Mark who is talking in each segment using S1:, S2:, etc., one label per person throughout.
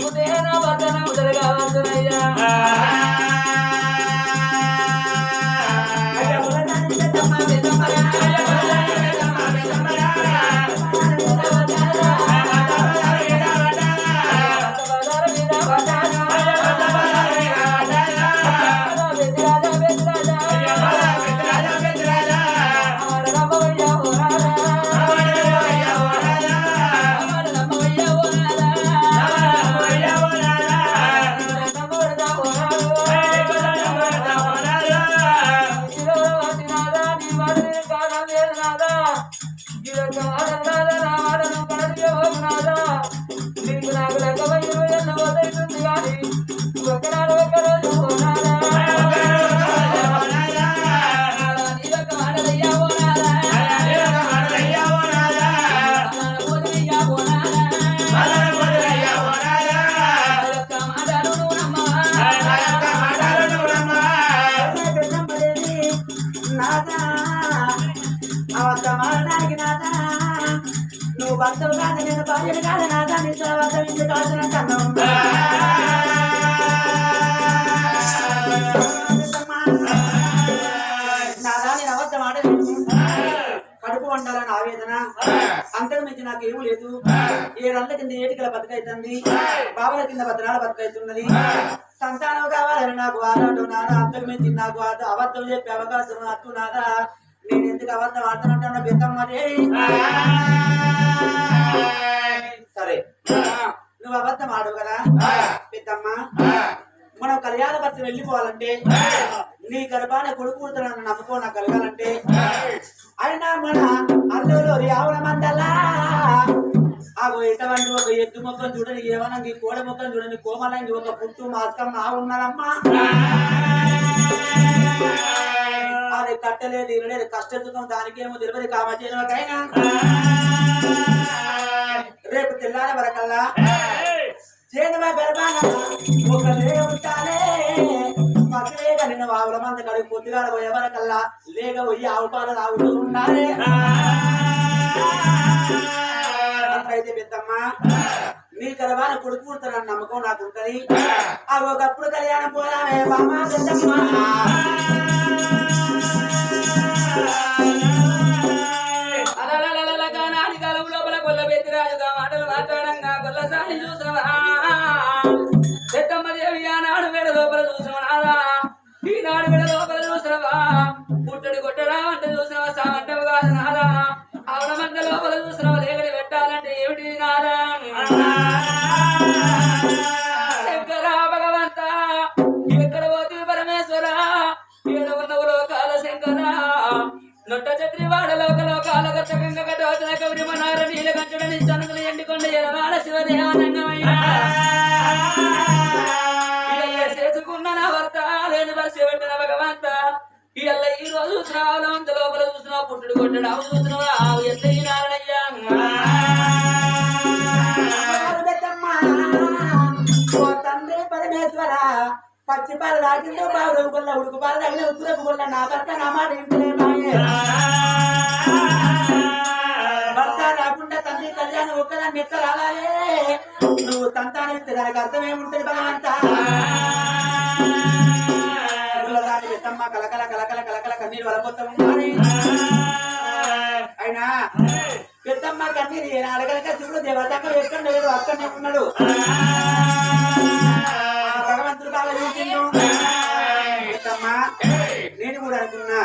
S1: మాట వదనం. నీకు నాకు ఒకనాడు ఒకరోజు
S2: తర్వాత ఇంటి కాల్సిన కన్నం ఆడలేదు కడుపు వండాలని ఆవేదన అంతకు మించి నాకు ఏమీ లేదు ఏడళ్ళ కింద ఏటికల బతుకైతుంది బావల కింద భద్రాల బతుకైతున్నది సంతానం కావాలని నాకు ఆరాటం నాదా అంతకు మించి నాకు అద- అబద్ధం చెప్పే అవకాశం నాకు నాదా నేను ఎందుకు అబద్ధం ఆడుతున్నట్టు బెత్తమ్మ సరే. నువ్వు అబద్ధం ఆడు కదా? పెద్దమ్మ. మనం కళ్యాణ భర్త వెళ్ళిపోవాలంటే నీ గర్భాన కొడుకు పుడతానని నమ్మకం నాకు కలగాలంటే. అయినా మన అల్లులో ఆవుల మందలా ఆగో ఎటువంటి ఒక ఎద్దు మొక్కను చూడని ఏమన్నా ఈ కోడ మొక్కను చూడని కోమలంగి ఒక పుట్టు మాస్కం నా ఉన్నారమ్మా అది కట్టలేదు ఇరలేదు కష్టసుఖం దానికేమో తెలియదు కామచేనకైనా రేపు తెల్లారి వరకల్లా చేనువ గర్భాన ఒక ఉంటాలే పసిలేక నిన్న ఆవుల మంది కడిగి పొద్దుగాల పోయే వరకల్లా లేక పోయి ఆవు పాలు తాగుతూ ఉండాలి పెద్దమ్మ నీ గర్భాన కొడుకు నమ్మకం నాకు ఉంటది అవి ఒకప్పుడు కళ్యాణం పోదామే బామా
S1: కాలం లోపల గొల్ల రాజుగా మాటలు మాట్లాడంగా గొల్లసాని ఈనాడు వేడ లోపల చూసినవా? పుట్టడి కొట్టడా అంటే చూసినవా? సామంటవు కాదు నాదా ఆవిడ మంట లోపల చూసినవా? లేకడి పెట్టాలంటే ఏమిటి నారా శంకర భగవంత ఎక్కడ పోతే పరమేశ్వర? ఏడు ఉన్నవు లోకాల శంకర. నొట్ట చత్రి వాడ లోక లోకాల గత గంగ గట వచ్చిన కవిరి మనార నీల కంచడ నిశ్చనకులు ఎండికొండ ఎలవాడ శివదేవనంగమయ్యా పుట్టుడు కొట్టడు. ఆవు చూస్తున్నావా ఆవు ఎంత నారాయణయ్యా
S2: తండ్రి పరమేశ్వర పచ్చి పాలు తాగిందో బావుడు కొల్ల ఉడుకు పాలు తాగిన ఉత్తరపుకొల్ల నా భర్త నా మాట ఇంటలే మాయే. భర్త రాకుండా తండ్రి కళ్యాణం ఒక్కదాన్ని మెత్త రావాలే. నువ్వు సంతానం ఇస్తే దానికి అర్థం ఏముంటది భగవంత? కలకల కలకల కలకల కన్నీరు వరపోతా ఉండాలి. అమ్మ కన్నీరు ఈయన అడగలక శివుడు దేవతక ఎక్కడ లేడు అక్కడనే ఉన్నాడు. భగవంతుడు బాగా చూసిండు. నేను కూడా అనుకున్నా.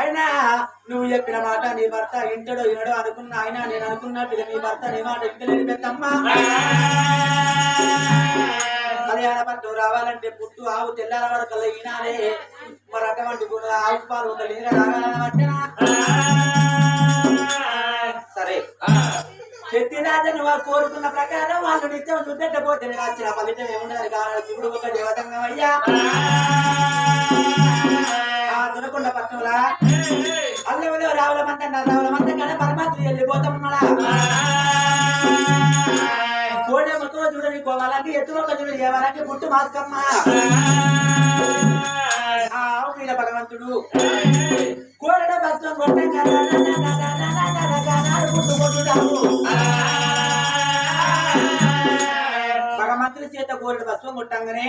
S2: అయినా నువ్వు చెప్పిన మాట నీ భర్త ఇంటడో వినడో అనుకున్నా. అయినా నేను అనుకున్నా అనుకున్నట్టుగా నీ భర్త నీ మాట ఇంటలేదు పెద్దమ్మా. కళ్యాణ పట్టు రావాలంటే పుట్టు ఆవు తెల్లాల వరకు ఈనాడే. మరి అటువంటి గుణ ఆవు పాలు ఒక లీగ రాగాలన్న సరే శక్తిరాజను వారు కోరుకున్న ప్రకారం వాళ్ళు నిత్యం చూపెట్టబోతే వచ్చిన ఫలితం ఏమున్నది కావాలి శివుడు ఒక దేవతంగం అయ్యా. ఆ దునకొండ పట్టణంలా? అల్లెవలో రావుల మంద రావుల మంద కానీ పరమాత్మ వెళ్ళిపోతామన్నాడా కోడెమ్మతో చూడని కోవాలంటే ఎత్తులోక చూడని చేయాలంటే పుట్టు మాస్కమ్మ. ఆవు మీద భగవంతుడు. కోరడ భస్మం కొట్టగా భగవంతుడి చేత కోరడ భస్మం కొట్టంగానే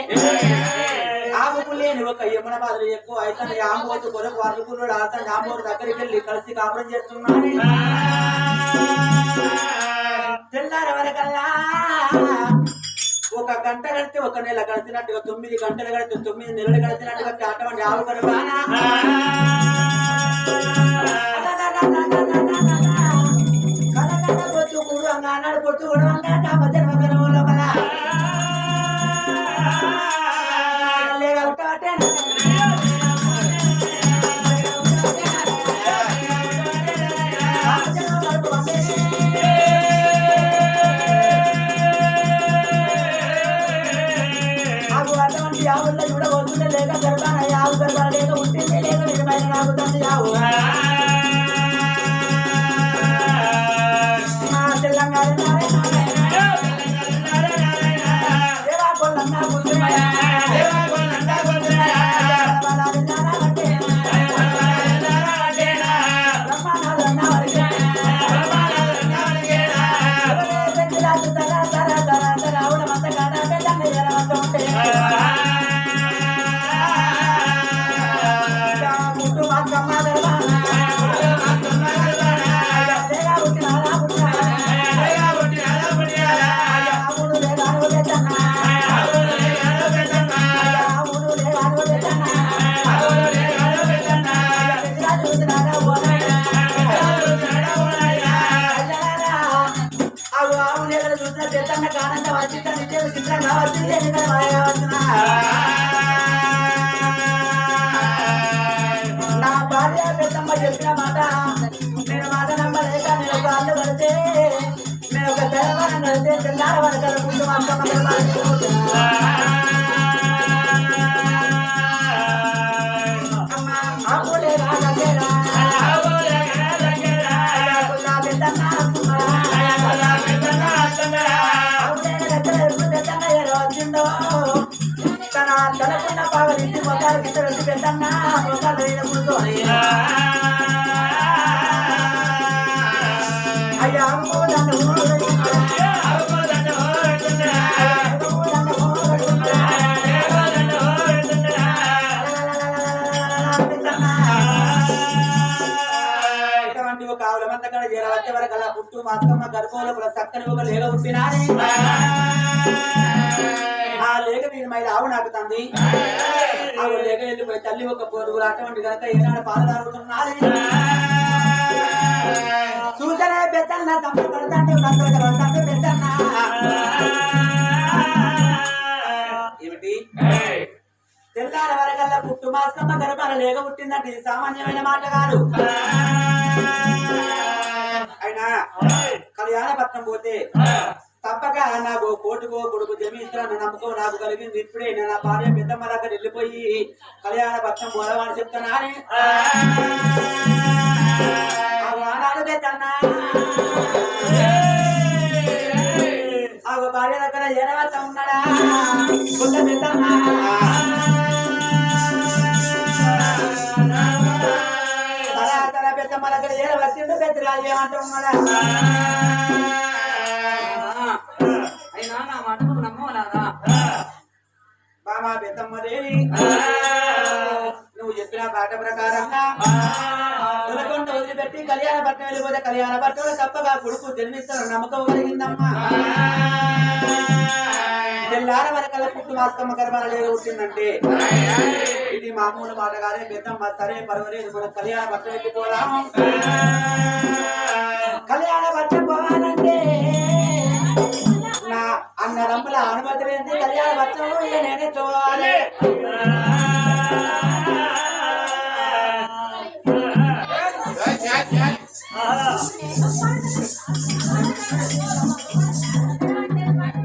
S2: ఆవుకు లేని ఒక యమున బాధలు ఎక్కువ అయితే ఆమె కొరకు అర్జుకున్నాడు అతను ఆమె దగ్గరికి వెళ్ళి కలిసి కాపురం చేస్తున్నాడు. తెల్లారి వరకల్లా ఒక గంట గడితే ఒక నెల గడిచినట్టుగా తొమ్మిది గంటలు గడితే తొమ్మిది నెలలు గడిచినట్టుగా అటువంటి ఆవు నా భార్య పెద్దమ్మ చెప్పిన మాట నేను మాట నమ్మలేక నేను ఒక అల్లు కడితే నేను ఒక తెల్లవారం కడితే తెల్లార వరకల తన తలకున్న పావలించి మొక్కలు గిట్టలు వచ్చి మొక్కలు వేయడం అయ్యా ఒక చేరవచ్చే వరకు అలా పుట్టు మాస్కమ్మ గర్భంలో కూడా చక్కని ఒక లేగ పుట్టినానే ఆ లేగ మీద మైల ఆవు నాకుతుంది ఆవు లేగ వెళ్ళిపోయి తల్లి ఒక పొదుగులు అటువంటి కనుక ఏనాడు పాలు తాగుతున్నారే చూసనే పెద్దన్న తమ్ముడు పడతాంటే పడతాంటే పెద్దన్న. ఏమిటి? తెల్లారి వరకల్లా పుట్టు మాస్కమ్మ గర్భాల లేగ పుట్టిందంటే ఇది సామాన్యమైన మాట కాదు. అయినా కళ్యాణపట్నం పోతే తప్పక నాకు కోటుకో కొడుకు జమీస్తాను నమ్మకం నాకు కలిగింది. ఇప్పుడే నా భార్య పెద్దమ్మ దగ్గర వెళ్ళిపోయి కళ్యాణపట్నం పోదామని చెప్తానా పెద్దన్నా. ఆ భార్య దగ్గర ఏడవత ఉన్నాడా? కొంత పెద్దన్నా పెద్దమ్మ దగ్గర ఏడవచ్చిండు పెద్దరాజు ఏమంటున్నాడా? బామా పెద్దమ్మ నువ్వు చెప్పిన పాట ప్రకారంగా తొలకొండ వదిలిపెట్టి కళ్యాణ పట్టణం వెళ్ళిపోతే కళ్యాణ పట్టణంలో తప్పగా కొడుకు జన్మిస్తారు నమ్మకం కలిగిందమ్మా. తెల్లార వరకల పుట్టు వాస్తమ్మ గర్భాల వచ్చిందంటే ఇది మామూలు మాట కాదే పెద్దమ్మ సరే పర్వాలేదు మనం కళ్యాణ పట్టణం వెళ్ళిపోదాము కళ్యాణ పట్టణం పోవాలంటే నా అన్న రంపుల అనుమతి లేదే. కళ్యాణ పట్టణం నేనే చూడాలి